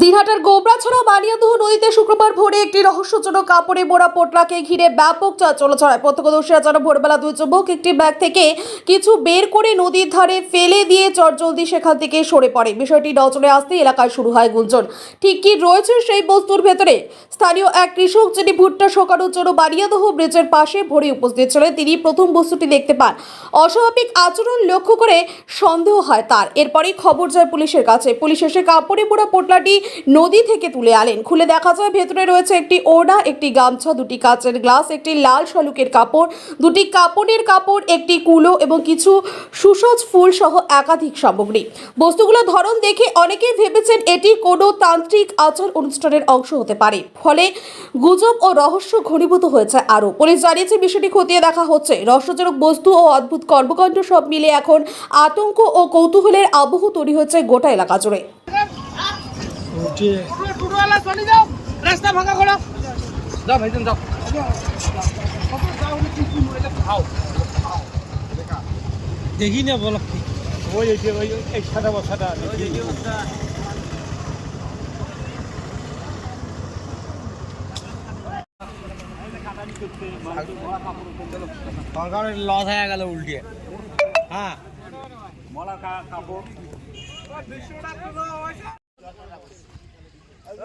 দিনহাটার গোবরাছড়া বানিয়াদহ নদীতে শুক্রবার ভোরে একটি রহস্যজনক কাপড়ে মোড়া পোটলাকে ঘিরে ব্যাপক চাঞ্চল্য ছড়ায় প্রত্যক্ষদর্শীরা যেন ভোরবেলা দুই যুবক একটি ব্যাগ থেকে কিছু বের করে নদীর ধারে ফেলে দিয়ে চটজলদি সেখান থেকে সরে পড়ে। বিষয়টি নজরে আসতে এলাকায় শুরু হয় গুঞ্জন। ঠিক কি রয়েছে সেই বস্তুর ভেতরে? স্থানীয় এক কৃষক, যিনি ভুট্টা শোকানোর জন্য বানিয়াদহ ব্রিজের পাশে ভোরে উপস্থিত ছিলেন, তিনি প্রথম বস্তুটি দেখতে পান। অস্বাভাবিক আচরণ লক্ষ্য করে সন্দেহ হয় তার। এরপরেই খবর যায় পুলিশের কাছে। পুলিশ এসে কাপড়ে মোড়া পোটলাটি নদী থেকে তুলে আনেন। খুলে দেখা যায়, ভেতরে রয়েছে একটি ওড়না, একটি গামছা, দুটি কাচের গ্লাস, একটি লাল শালুকের কাপড়, দুটি কাপড়ের কাপড়, একটি কুলো এবং কিছু সুসজ ফুল সহ একাধিক সামগ্রী। বস্তুগুলো ধরন দেখে অনেকেই ভেবেছেন এটি কোনো তান্ত্রিক আচার অনুষ্ঠানের অংশ হতে পারে। ফলে গুজব ও রহস্য ঘনীভূত হয়েছে আরও। পুলিশ জানিয়েছে, বিষয়টি খতিয়ে দেখা হচ্ছে। রহস্যজনক বস্তু ও অদ্ভুত কর্মকাণ্ড সব মিলে এখন আতঙ্ক ও কৌতূহলের আবহ তৈরি হয়েছে গোটা এলাকা জুড়ে। উঠিয়ে টোটোওয়ালা চলে যাও রাস্তা ফাঁকা করো যাও ভাইজান যাও। দেখি না বল। ওই এই যে এই সাদা বসাটা সরকারের লস হয়ে গেল উল্টে। হ্যাঁ।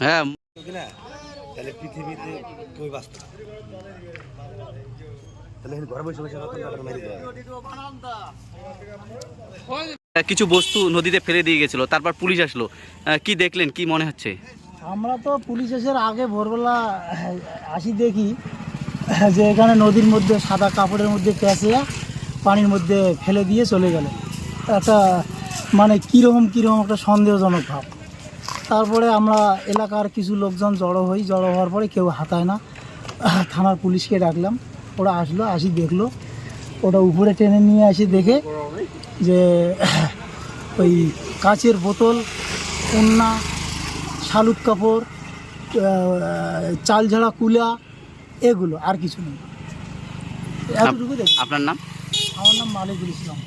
হ্যাঁ। তাহলে পৃথিবীতে কই বাঁচত তাহলে ঘরে বসে বসে রতন টাটা মেরে দেওয়া কিছু বস্তু নদীতে ফেলে দিয়ে গেছিল তারপর পুলিশ আসলো। কি দেখলেন কি মনে হচ্ছে? আমরা তো পুলিশ আসার আগে ভোরবেলা আসি দেখি। যে এখানে নদীর মধ্যে সাদা কাপড়ের মধ্যে প্যাঁচিয়া পানির মধ্যে ফেলে দিয়ে চলে গেল। একটা মানে কীরকম কীরকম একটা সন্দেহজনক ভাব। তারপরে আমরা এলাকার কিছু লোকজন জড়ো হই, জড়ো হওয়ার পরে কেউ হাতায় না। থানার পুলিশকে ডাকলাম, ওরা আসলো, আসি দেখল। ওটা উপরে টেনে নিয়ে আসি দেখে যে ওই কাচের বোতল কন্যা শালুক কাপড় চাল ঝাড়া কুলা এগুলো আর কিছু নেই। এতটুকু দেখ। আপনার নাম? আমার নাম মালিকুল ইসলাম।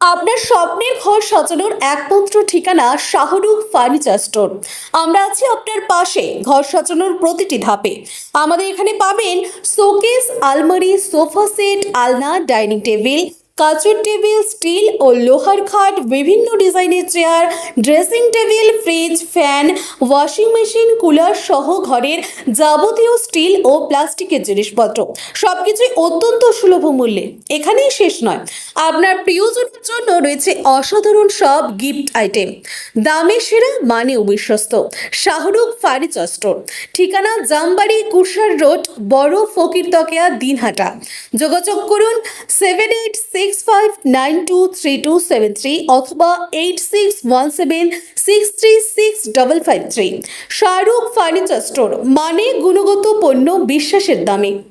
আপনার স্বপ্নের ঘর সাজানোর একমাত্র ঠিকানা শাহরুখ ফার্নিচার স্টোর। আমরা আছি আপনার পাশে ঘর সাজানোর প্রতিটি ধাপে। আমাদের এখানে পাবেন শোকেস আলমারি সোফা সেট আলনা ডাইনিং টেবিল কাচের টেবিল, স্টিল ও লোহার খাট, বিভিন্ন ডিজাইনের chair, dressing table, fridge, fan, washing machine, cooler সহ ঘরের যাবতীয় স্টিল ও প্লাস্টিকের জিনিসপত্র। সবকিছুই অত্যন্ত সুলভ মূল্যে। এখানেই শেষ নয়। আপনার প্রিয়জনের জন্য রয়েছে অসাধারণ সব গিফট আইটেম। দামে সেরা মানে বিশ্বস্ত। Shahrukh furniture store. ঠিকানা জামবাড়ি কুরসার রোড, বড় ফকির তকেয়া, দিনহাটা। যোগাযোগ করুন seven eight six five nine two three two seven three অথবা eight six one seven six three six double five three Shahrukh furniture store মানে গুণগত পণ্য, বিশ্বাসের দামে।